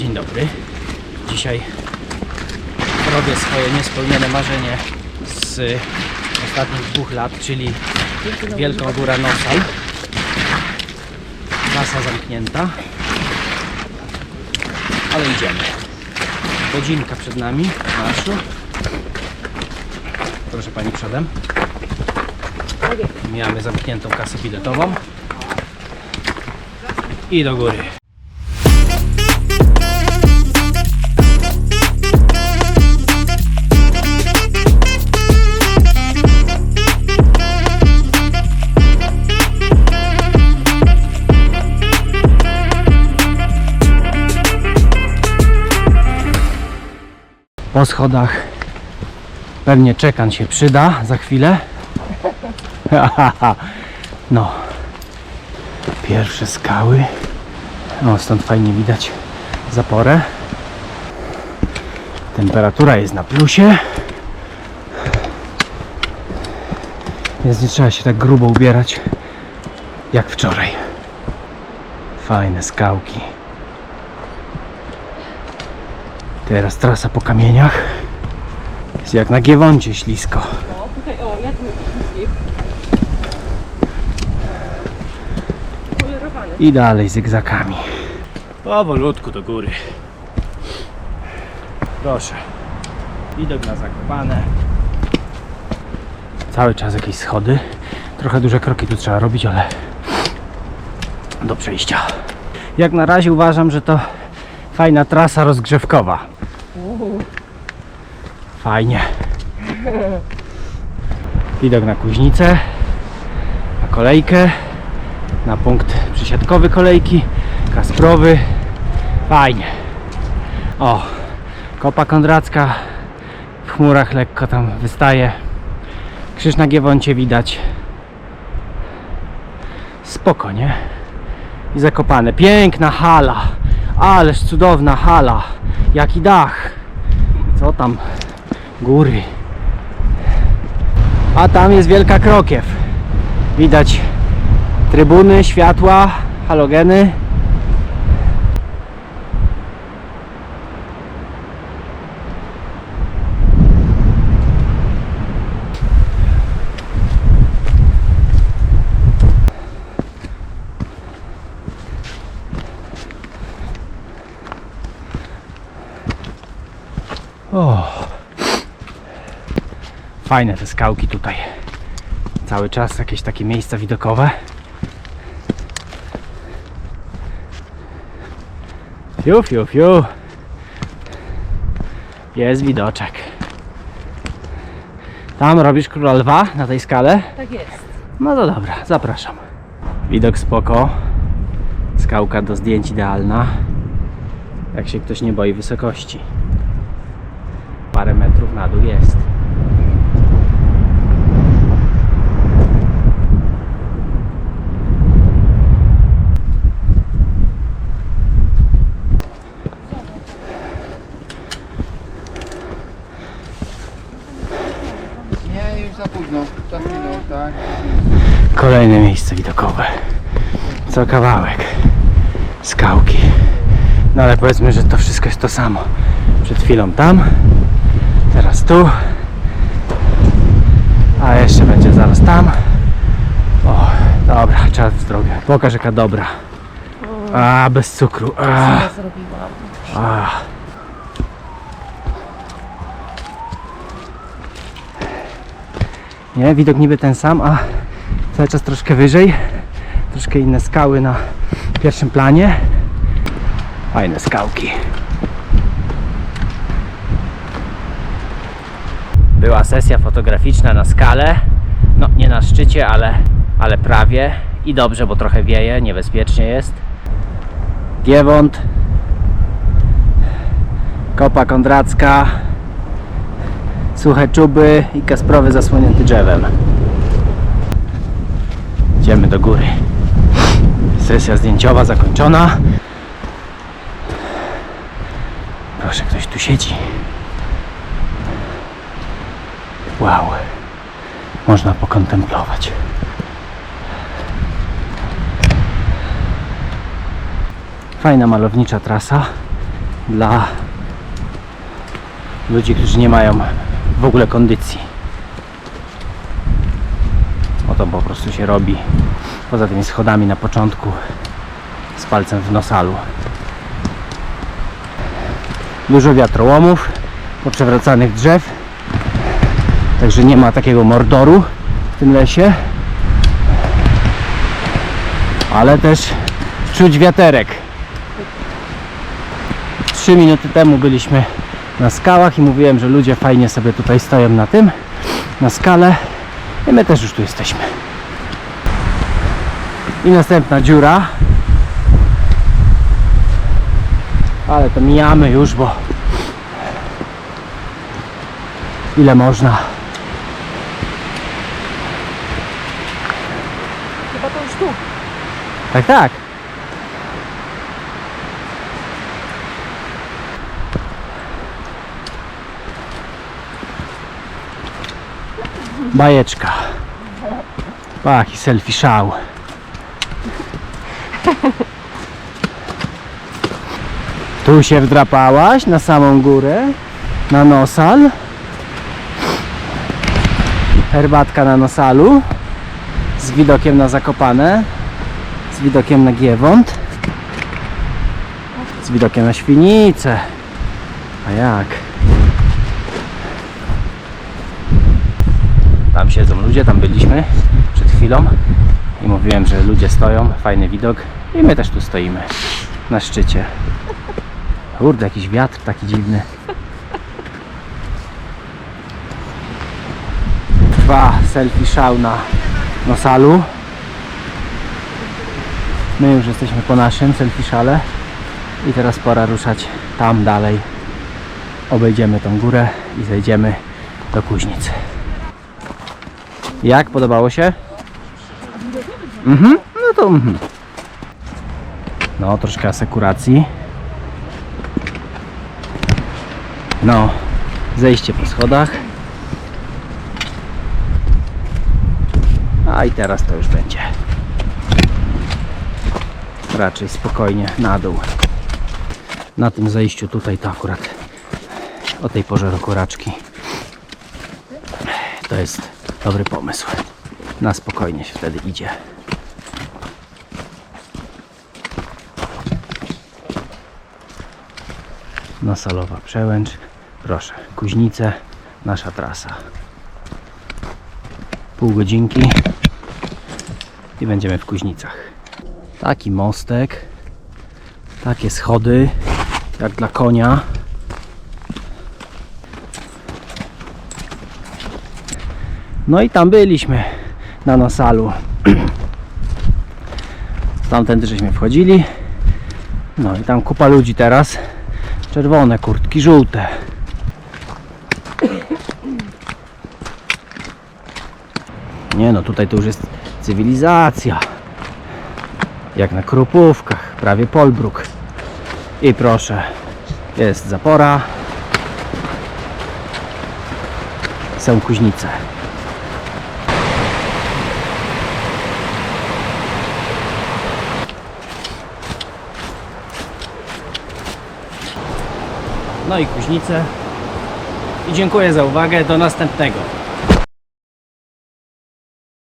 Dzień dobry. Dzisiaj robię swoje niespełnione marzenie z ostatnich dwóch lat, czyli Wielką Górę Nosal. Trasa zamknięta. Ale idziemy. Godzinka przed nami marszu. Proszę Pani przodem. Mamy zamkniętą kasę biletową. I do góry. Schodach pewnie czekan się przyda za chwilę. no. Pierwsze skały. O, stąd fajnie widać zaporę. Temperatura jest na plusie. Więc nie trzeba się tak grubo ubierać jak wczoraj. Fajne skałki. Teraz trasa po kamieniach. Jest jak na Giewoncie ślisko. Tutaj, o, ja tu Polerowany. I dalej zygzakami. Powolutku do góry. Proszę. Widok na Zakopane. Cały czas jakieś schody. Trochę duże kroki tu trzeba robić, ale do przejścia. Jak na razie uważam, że to fajna trasa rozgrzewkowa. Fajnie. Widok na Kuźnicę, na kolejkę, na punkt przysiadkowy kolejki, Kasprowy. Fajnie. O, Kopa Kondracka w chmurach lekko tam wystaje. Krzyż na Giewoncie widać. Spoko, nie? I zakopane. Piękna hala. Ależ cudowna hala. Jaki dach. Co tam? Góry. A tam jest Wielka Krokiew. Widać trybuny, światła, halogeny. O. Fajne te skałki tutaj. Cały czas jakieś takie miejsca widokowe. Fiu, fiu, fiu. Jest widoczek. Tam robisz króla lwa na tej skale? Tak jest. No to dobra, zapraszam. Widok spoko. Skałka do zdjęć idealna. Jak się ktoś nie boi wysokości. Parę metrów na dół jest. Nie, już za późno. Za chwilę, tak. Kolejne miejsce widokowe. Co kawałek. Skałki. No ale powiedzmy, że to wszystko jest to samo. Przed chwilą tam, teraz tu, a jeszcze będzie zaraz tam. O, dobra, czas w drogę. Pokaż jaka dobra. A, bez cukru. A, zrobiłam. a. Nie, widok niby ten sam, a cały czas troszkę wyżej. Troszkę inne skały na pierwszym planie. Fajne skałki. Była sesja fotograficzna na skale. No, nie na szczycie, ale, ale prawie. I dobrze, bo trochę wieje, niebezpiecznie jest. Giewont. Kopa Kondracka. Suche czuby i Kasprowy zasłonięty drzewem. Idziemy do góry. Sesja zdjęciowa zakończona. Proszę, ktoś tu siedzi. Wow. Można pokontemplować. Fajna malownicza trasa. dla ludzi, którzy nie mają w ogóle kondycji. O to po prostu się robi. Poza tymi schodami na początku z palcem w nosalu. Dużo wiatrołomów, poprzewracanych drzew. Także nie ma takiego mordoru w tym lesie. Ale też czuć wiaterek. Trzy minuty temu byliśmy na skałach i mówiłem, że ludzie fajnie sobie tutaj stoją na tym, na skale. I my też już tu jesteśmy. I następna dziura. Ale to mijamy już, bo ile można. Chyba to już tu. Tak, tak. Bajeczka. Pach i selfie szał. Tu się wdrapałaś na samą górę, na nosal. Herbatka na nosalu z widokiem na Zakopane z widokiem na Giewont. Z widokiem na Świnicę a jak? Tam siedzą ludzie, tam byliśmy przed chwilą i mówiłem, że ludzie stoją, fajny widok i my też tu stoimy na szczycie. Kurde, jakiś wiatr taki dziwny. Dwa selfie szał na Nosalu My już jesteśmy po naszym selfie szale i teraz pora ruszać tam dalej. Obejdziemy tą górę i zejdziemy do Kuźnic. Jak? Podobało się? Mhm, no to mhm. No, troszkę asekuracji. No, zejście po schodach. A i teraz to już będzie raczej spokojnie na dół. Na tym zejściu tutaj to akurat o tej porze roku raczki to jest dobry pomysł. Na spokojnie się wtedy idzie. Nosalowa przełęcz. Proszę, Kuźnice, nasza trasa. Pół godzinki i będziemy w Kuźnicach. Taki mostek. Takie schody. Jak dla konia. No i tam byliśmy na Nosalu. Tamtędy żeśmy wchodzili. No i tam kupa ludzi teraz. Czerwone kurtki, żółte. Nie no, tutaj to już jest cywilizacja. Jak na Krupówkach, prawie Polbruk. I proszę, jest zapora. Są kuźnice. No i kuźnice. I dziękuję za uwagę. Do następnego.